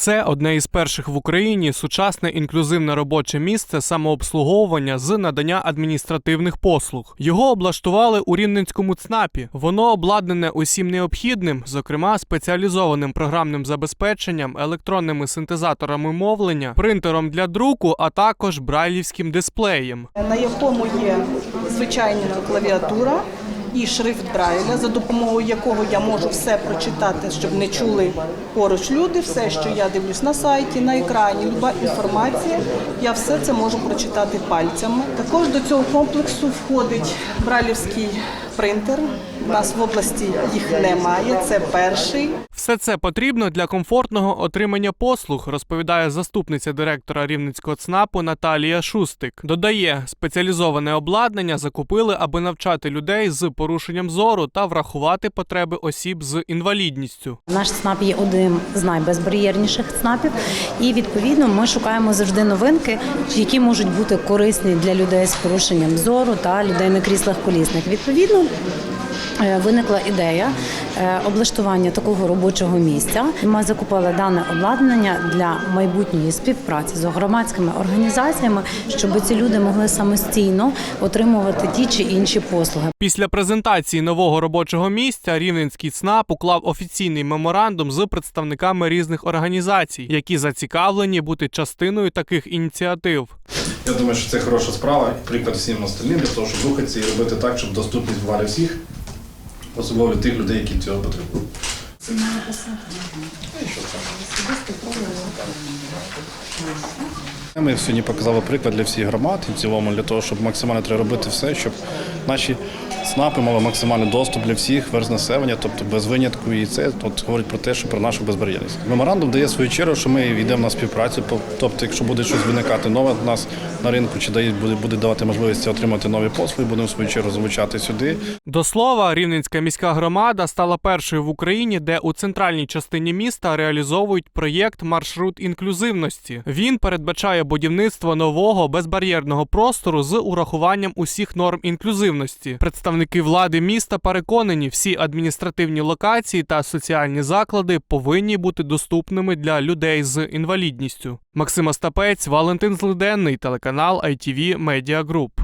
Це одне із перших в Україні сучасне інклюзивне робоче місце самообслуговування з надання адміністративних послуг. Його облаштували у Рівненському ЦНАПі. Воно обладнане усім необхідним, зокрема спеціалізованим програмним забезпеченням, електронними синтезаторами мовлення, принтером для друку, а також брайлівським дисплеєм. на якому є звичайна клавіатура і шрифт Брайля, за допомогою якого я можу все прочитати, щоб не чули поруч люди. Все, що я дивлюсь на сайті, на екрані, люба інформація, я все це можу прочитати пальцями. Також до цього комплексу входить брайлівський принтер. У нас в області їх немає. Це перший. Все це потрібно для комфортного отримання послуг, розповідає заступниця директора Рівненського ЦНАПу Наталія Шустик. Додає, спеціалізоване обладнання закупили, аби навчати людей з порушенням зору та врахувати потреби осіб з інвалідністю. Наш ЦНАП є одним з найбезбар'єрніших ЦНАПів, і відповідно ми шукаємо завжди новинки, які можуть бути корисні для людей з порушенням зору та людей на кріслах колісних. Відповідно. е, Виникла ідея облаштування такого робочого місця. Ми закупили дане обладнання для майбутньої співпраці з громадськими організаціями, щоб ці люди могли самостійно отримувати ті чи інші послуги. Після презентації нового робочого місця Рівненський ЦНАП уклав офіційний меморандум з представниками різних організацій, які зацікавлені бути частиною таких ініціатив. Я думаю, що це хороша справа приклад всім остальним для того, щоб рухатися і робити так, щоб доступність була для всіх, особливо тих людей, які цього потребують. Ми сьогодні показали приклад для всіх громад і в цілому для того, щоб максимально треба робити все, щоб наші СНАПи мали максимальний доступ для всіх верст населення, тобто без винятку. І це от говорить про те, що про нашу безбар'єрність. Меморандум дає свою чергу, що ми йдемо на співпрацю. Тобто, якщо буде щось виникати нове в нас на ринку, чи дає буде, буде давати можливість отримати нові послуги, будемо в свою чергу залучати сюди. До слова, Рівненська міська громада стала першою в Україні, де у центральній частині міста реалізовують проєкт Маршрут інклюзивності. Він передбачає будівництво нового безбар'єрного простору з урахуванням усіх норм інклюзивності. Представники влади міста переконані, всі адміністративні локації та соціальні заклади повинні бути доступними для людей з інвалідністю. Максим Остапець, Валентин Злиденний, телеканал ITV Media Group.